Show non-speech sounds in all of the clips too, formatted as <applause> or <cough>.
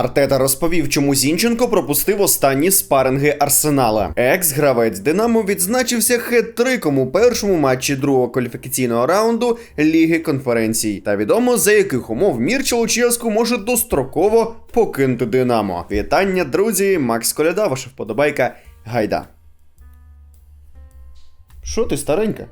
Артета розповів, чому Зінченко пропустив останні спаринги Арсенала. Екс-гравець Динамо відзначився хет-триком у першому матчі другого кваліфікаційного раунду Ліги конференцій. Та відомо за яких умов Мірча Луческу може достроково покинути Динамо. Вітання, друзі! Макс Коляда, ваша вподобайка. Гайда. Що ти старенька?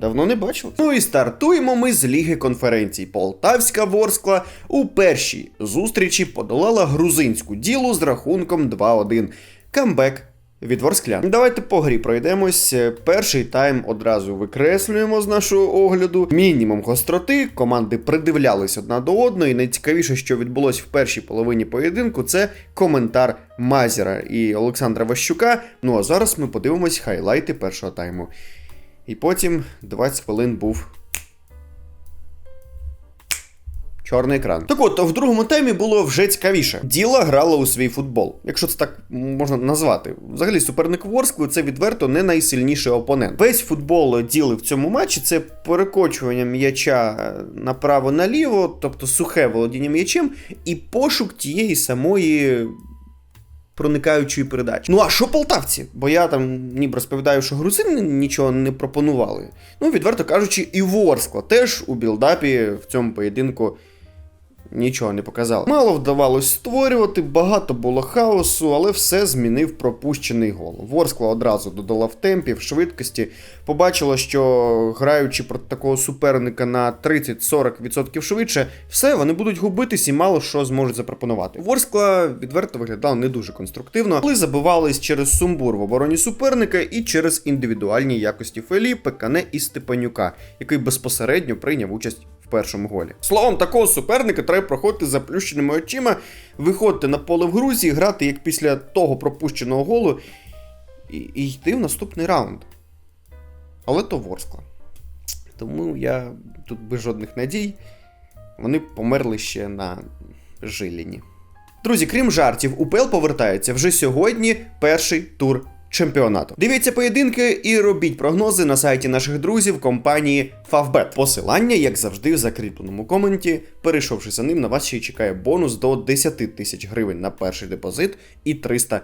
Давно не бачив. Ну і стартуємо ми з Ліги конференцій. Полтавська Ворскла у першій зустрічі подолала грузинську ділу з рахунком 2-1. Камбек від Ворсклян. Давайте по грі пройдемось. Перший тайм одразу викреслюємо з нашого огляду. Мінімум гостроти. Команди придивлялись одна до одної. Найцікавіше, що відбулось в першій половині поєдинку, це коментар Мазіра і Олександра Ващука. Ну а зараз ми подивимось хайлайти першого тайму. І потім 20 хвилин був. Чорний екран. Так от, в другому таймі було вже цікавіше. Діла грала у свій футбол, якщо це так можна назвати. Взагалі, суперник Ворскли це відверто не найсильніший опонент. Весь футбол діли в цьому матчі це перекочування м'яча направо-наліво, тобто сухе володіння м'ячем, і пошук тієї самої проникаючої передачі. Ну а що полтавці? Бо я там ніби розповідаю, що грузини нічого не пропонували. Ну, відверто кажучи, і Ворскла теж у білдапі в цьому поєдинку нічого не показали. Мало вдавалось створювати, багато було хаосу, але все змінив пропущений гол. Ворскла одразу додала в темпі, в швидкості. Побачила, що граючи проти такого суперника на 30-40% швидше, все, вони будуть губитись і мало що зможуть запропонувати. Ворскла відверто виглядала не дуже конструктивно, коли забивались через сумбур в обороні суперника і через індивідуальні якості Феліпе, Кане і Степанюка, який безпосередньо прийняв участь першому голі. Словом, такого суперника треба проходити з заплющеними очима, виходити на поле в Грузії, грати як після того пропущеного голу і, і йти в наступний раунд. Але то Ворскла. Тому я тут без жодних надій. Вони померли ще на Жиліні. Друзі, крім жартів, УПЛ повертається вже сьогодні перший тур чемпіонату. Дивіться поєдинки і робіть прогнози на сайті наших друзів компанії Favbet. Посилання, як завжди, в закріпленому коменті. Перейшовши за ним, на вас ще й чекає бонус до 10 тисяч гривень на перший депозит і 300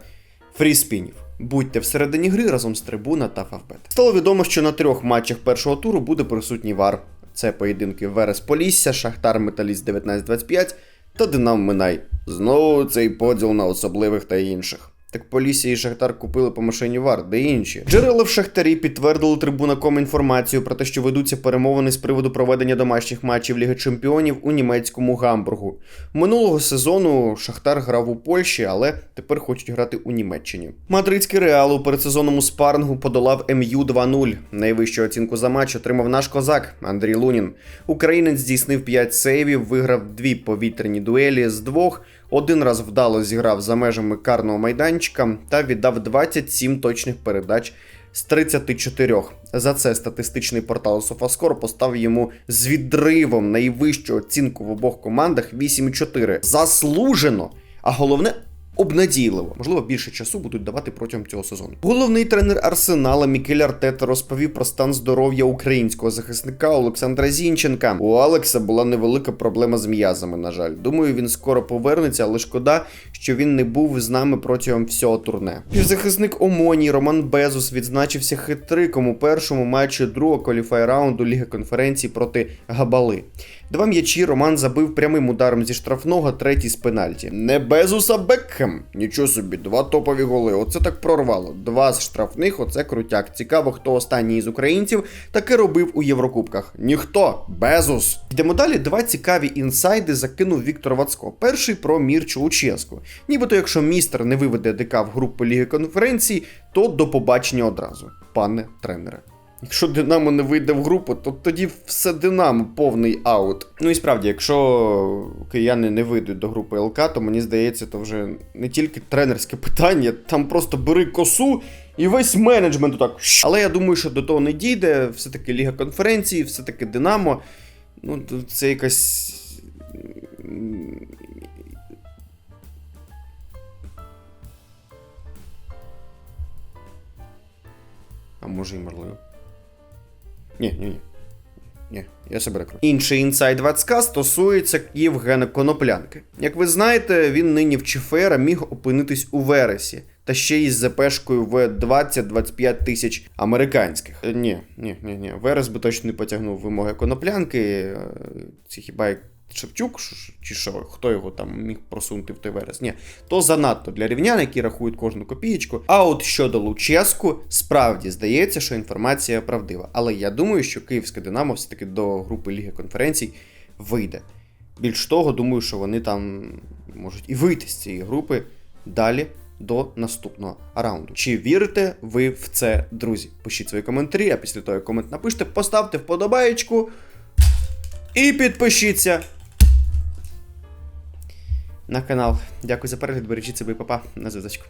фріспінів. Будьте всередині гри разом з трибуна та Favbet. Стало відомо, що на трьох матчах першого туру буде присутній вар. Це поєдинки Верес Полісся, Шахтар Металіст 1925 та Динамо Минай. Знову цей поділ на особливих та інших. Так Полісся і Шахтар купили по машині вар, де інші. Джерела в Шахтарі підтвердили трибунаком інформацію про те, що ведуться перемовини з приводу проведення домашніх матчів Ліги Чемпіонів у німецькому Гамбургу. Минулого сезону Шахтар грав у Польщі, але тепер хочуть грати у Німеччині. Мадридський реал у передсезонному спарингу подолав МЮ 2-0. Найвищу оцінку за матч отримав наш козак Андрій Лунін. Українець здійснив 5 сейвів, виграв дві повітряні дуелі з двох. Один раз вдало зіграв за межами карного майданчика та віддав 27 точних передач з 34. За це статистичний портал SofaScore поставив йому з відривом найвищу оцінку в обох командах 8,4. Заслужено! А головне. Обнадійливо, можливо, більше часу будуть давати протягом цього сезону. Головний тренер Арсенала Мікель Артета розповів про стан здоров'я українського захисника Олександра Зінченка. У Алекса була невелика проблема з м'язами. На жаль, думаю, він скоро повернеться, але шкода, що він не був з нами протягом всього турне. Півзахисник Омоні Роман Безус відзначився хитриком у першому матчі другого кваліфай раунду Ліги конференції проти Габали. Два м'ячі Роман забив прямим ударом зі штрафного, третій з пенальті. Не Безус, а Бекхем. Нічого собі, два топові голи. Оце так прорвало. Два з штрафних, оце крутяк. Цікаво, хто останній із українців таке робив у Єврокубках. Ніхто, Безус. Йдемо далі. Два цікаві інсайди закинув Віктор Вацко. Перший про Мірчу Луческу. Нібито, якщо містер не виведе ДК в групу Ліги конференцій, то до побачення одразу, пане тренере. Якщо Динамо не вийде в групу, то тоді все Динамо повний аут. Ну і справді, якщо кияни не вийдуть до групи ЛК, то мені здається, то вже не тільки тренерське <laughs> питання, там просто бери косу і весь менеджмент так. Але я думаю, що до того не дійде. Все-таки Ліга конференції, все-таки Динамо. Ну, це якась. А може і можливо. Ні, ні, ні. Ні, я себе рекру. Інший інсайд Вацка стосується Євгена Коноплянки. Як ви знаєте, він нині в ЧФР міг опинитись у Вересі. Та ще й з ЗПшкою в 20-25 тисяч американських. Е, Ні, ні, ні, ні. Верес би точно не потягнув вимоги коноплянки. Це хіба Шевчук чи що? Хто його там міг просунути в той верес? Ні, то занадто для рівнян, які рахують кожну копієчку. А от щодо Луческу, справді здається, що інформація правдива. Але я думаю, що Київське Динамо все-таки до групи Ліги конференцій вийде. Більш того, думаю, що вони там можуть і вийти з цієї групи далі до наступного раунду. Чи вірите ви в це, друзі? Пишіть свої коментарі, а після того, як комент напишете, поставте вподобаєчку і підпишіться на канал. Дякую за перегляд, бережіть себе і папа. На зв'язочку.